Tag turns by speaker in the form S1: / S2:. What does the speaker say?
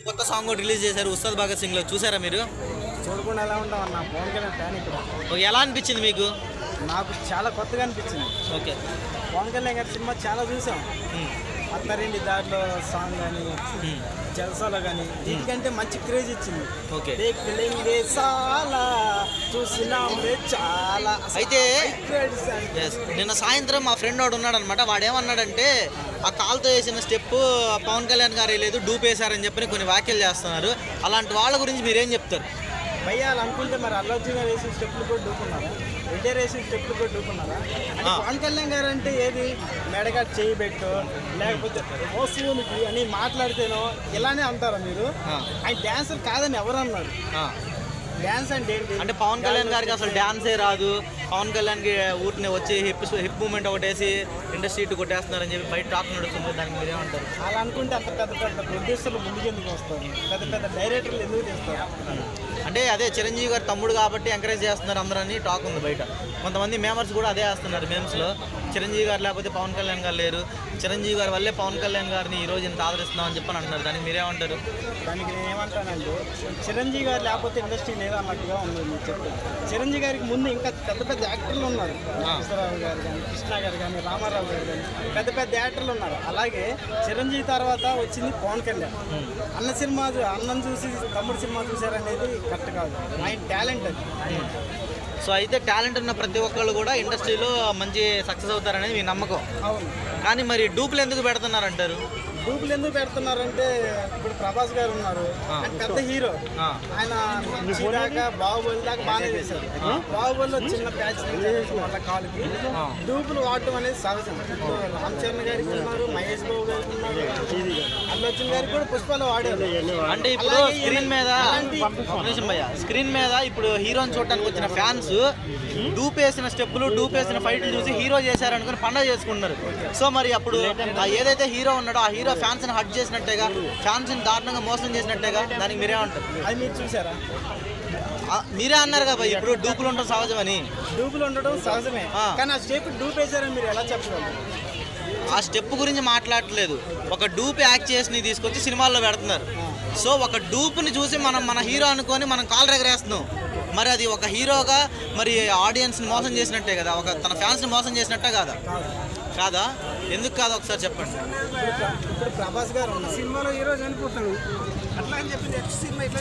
S1: కొత్త సాంగ్ ఒకటి రిలీజ్ చేశారు ఉస్తాద్ భగత్ సింగ్లో చూసారా మీరు?
S2: చూడకుండా ఎలా ఉంటాం అన్న? పవన్ కళ్యాణ్ ఫ్యాన్ ఇక్కడ.
S1: ఎలా అనిపించింది మీకు?
S2: నాకు చాలా కొత్తగా అనిపించింది.
S1: ఓకే.
S2: పవన్ కళ్యాణ్ గారి సినిమా చాలా చూసాం. అత్తారింటి దారిలో సాంగ్ కానీ జల్సాలో కానీ వీటికంటే మంచి క్రేజ్ ఇచ్చింది.
S1: ఓకే.
S2: చాలా చూసినాంలే చాలా.
S1: అయితే నిన్న సాయంత్రం మా ఫ్రెండ్ వాడు ఉన్నాడు అనమాట వాడు ఏమన్నాడంటే ఆ కాల్తో వేసిన స్టెప్ పవన్ కళ్యాణ్ గారు లేదు డూప్ వేశారని చెప్పి కొన్ని వ్యాఖ్యలు చేస్తున్నారు. అలాంటి వాళ్ళ గురించి మీరేం చెప్తారు?
S2: భయ్యాలు అనుకుంటే మరి అల్లర్జున్ గారు వేసిన స్టెప్లు కూడా డూకున్నారా ఎన్టీఆర్ వేసిన స్టెప్లు కూడా డూకున్నారా అంటే. పవన్ కళ్యాణ్ గారు అంటే ఏది? మెడగా చేయి పెట్టు లేకపోతే మోసూనికి అని మాట్లాడితేనో ఇలానే అంటారా మీరు. ఆయన డాన్సర్ కాదని ఎవరు అన్నారు
S1: ఆ,
S2: డాన్స్ అంటే
S1: అంటే పవన్ కళ్యాణ్ గారికి అసలు డాన్సే రాదు. పవన్ కళ్యాణ్కి ఊరిని వచ్చి హిప్ హిప్ మూమెంట్ ఒకటేసి ఇండస్ట్రీ కొట్టేస్తున్నారని చెప్పి బయట టాక్ నడుస్తుంది. దానికి మీరేమంటారు
S2: అలా అనుకుంటే అంత పెద్ద పెద్ద ప్రొడ్యూసర్లు ముందుకు ఎందుకు వస్తారు? పెద్ద పెద్ద డైరెక్టర్లు ఎందుకు చేస్తారు?
S1: అంటే అదే చిరంజీవి గారు తమ్ముడు కాబట్టి ఎంకరేజ్ చేస్తున్నారు అందరని టాక్ ఉంది బయట. కొంతమంది మేమర్స్ కూడా అదే వేస్తున్నారు మేమ్స్లో చిరంజీవి గారు లేకపోతే పవన్ కళ్యాణ్ గారు లేరు. చిరంజీవి గారి వల్లే పవన్ కళ్యాణ్ గారిని ఈ రోజు ఇంత ఆదరిస్తున్నాం అని చెప్పని అంటున్నారు. దానికి మీరేమంటారు?
S2: దానికి నేను ఏమంటానంటే చిరంజీవి గారు లేకపోతే ఇండస్ట్రీ లేదా అన్నట్టుగా ఉంది మీరు చెప్తాను చిరంజీవి గారికి ముందు ఇంకా పెద్ద పెద్ద యాక్టర్లు ఉన్నారు. నాగేశ్వరరావు గారు కానీ కృష్ణ గారు కానీ రామారావు గారు కానీ పెద్ద పెద్ద యాక్టర్లు ఉన్నారు. అలాగే చిరంజీవి తర్వాత వచ్చింది పవన్ కళ్యాణ్. అన్న సినిమా అన్నం చూసి తమ్ముడు సినిమా చూసారనేది కరెక్ట్ కాదు. ఆయన టాలెంట్ అది.
S1: సో అయితే టాలెంట్ ఉన్న ప్రతి ఒక్కళ్ళు కూడా ఇండస్ట్రీలో మంచి సక్సెస్ అవుతారనేది మీ నమ్మకం. కానీ మరి డూపులు ఎందుకు పెడుతున్నారు అంటారు
S2: గ్రూపులు ఎందుకు పెడుతున్నారంటే ఇప్పుడు ప్రభాస్ గారు ఉన్నారు. పెద్ద హీరో. ఆయన దాకా బాహుబలి దాకా బాగానే చేశారు బాహుబలిలో చిన్న ప్యాచ్ వల్ల కాలుకి. డూపులు వాడటం అనేది సహజం. రామ్ చరణ్ గారికి ఉన్నారు మహేష్ బాబు గారికి ఉన్నారు అల్లు అర్జున్ గారికి కూడా పుష్పాలు వాడారు.
S1: అంటే ఇప్పుడు స్క్రీన్ మీద స్క్రీన్ మీద ఇప్పుడు హీరోని చూడడానికి వచ్చిన ఫ్యాన్స్ డూపేసిన స్టెప్పులు డూపేసిన ఫైట్లు చూసి హీరో చేశారనుకుని పండగ చేసుకుంటున్నారు. సో మరి అప్పుడు ఏదైతే హీరో ఉన్నాడో ఆ హీరో ఫ్యాన్స్ని హట్ చేసినట్టేగా ఫ్యాన్స్ని దారుణంగా మోసం చేసినట్టేగా దానికి మీరేమంటారు
S2: అది మీరు చూసారా
S1: మీరే అన్నారు కదా ఇప్పుడు డూపులు ఉండడం సహజమని.
S2: డూపులు ఉండడం సహజమే. కానీ ఆ స్టేప్ డూప్ వేశారని మీరు ఎలా చెప్పగలరు?
S1: ఆ స్టెప్ గురించి మాట్లాడట్లేదు. ఒక డూప్ యాక్ట్ చేసి తీసుకొచ్చి సినిమాల్లో పెడుతున్నారు. సో ఒక డూప్ని చూసి మనం మన హీరో అనుకొని మనం కాల్ ఎగరేస్తున్నాం మరి అది ఒక హీరోగా మరి ఆడియన్స్ని మోసం చేసినట్టే కదా ఒక తన ఫ్యాన్స్ని మోసం చేసినట్టే కాదా. కాదా? ఎందుకు కాదు ఒకసారి చెప్పండి.
S2: ఇప్పుడు ప్రభాస్ గారు సినిమాలో హీరో చనిపోతాడు. అట్లా అని చెప్పి నెక్స్ట్ సినిమా ఇట్లా